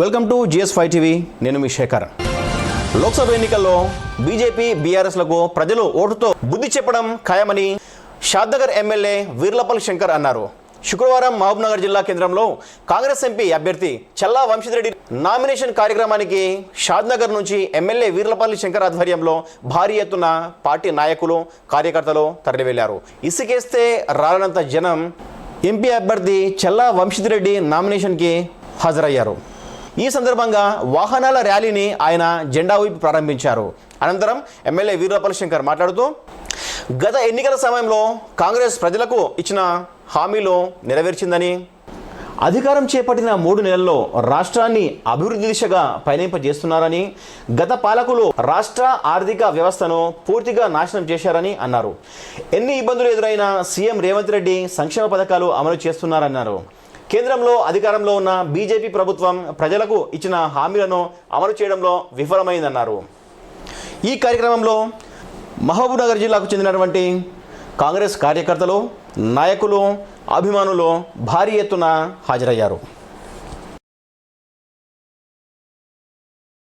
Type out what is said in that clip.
Welcome to GS five TV. నేను మీ శేఖర్. లోక్సభ ఎన్నికల్లో బీజేపీ బీఆర్ఎస్లకు ప్రజలు ఓటుతో బుద్ధి చెప్పడం ఖాయమని షాద్నగర్ ఎమ్మెల్యే వీర్లపల్ శంకర్ అన్నారు. శుక్రవారం మహబూబ్నగర్ జిల్లా కేంద్రంలో కాంగ్రెస్ ఎంపీ అభ్యర్థి చల్లా వంశీరెడ్డి నామినేషన్ కార్యక్రమానికి షాద్నగర్ నుంచి ఎమ్మెల్యే వీర్లపల్లి శంకర్ ఆధ్వర్యంలో భారీ ఎత్తున పార్టీ నాయకులు కార్యకర్తలు తరలివెళ్ళారు. ఇసుకేస్తే రాలనంత జనం ఎంపీ అభ్యర్థి చల్లా వంశీరెడ్డి నామినేషన్కి హాజరయ్యారు. ఈ సందర్భంగా వాహనాల ర్యాలీని ఆయన జెండా ఊపి ప్రారంభించారు. అనంతరం ఎమ్మెల్యే వీరపల్లి శంకర్ మాట్లాడుతూ గత ఎన్నికల సమయంలో కాంగ్రెస్ ప్రజలకు ఇచ్చిన హామీలు నెరవేర్చిందని అధికారం చేపట్టిన మూడు నెలల్లో రాష్ట్రాన్ని అభివృద్ధి దిశగా పయనింపజేస్తున్నారని గత పాలకులు రాష్ట్ర ఆర్థిక వ్యవస్థను పూర్తిగా నాశనం చేశారని అన్నారు. ఎన్ని ఇబ్బందులు ఎదురైనా సీఎం రేవంత్ రెడ్డి సంక్షేమ పథకాలు అమలు చేస్తున్నారన్నారు. కేంద్రంలో అధికారంలో ఉన్న బీజేపీ ప్రభుత్వం ప్రజలకు ఇచ్చిన హామీలను అమలు చేయడంలో విఫలమైందన్నారు. ఈ కార్యక్రమంలో మహబూబ్నగర్ జిల్లాకు చెందినటువంటి కాంగ్రెస్ కార్యకర్తలు నాయకులు అభిమానులు భారీ ఎత్తున హాజరయ్యారు.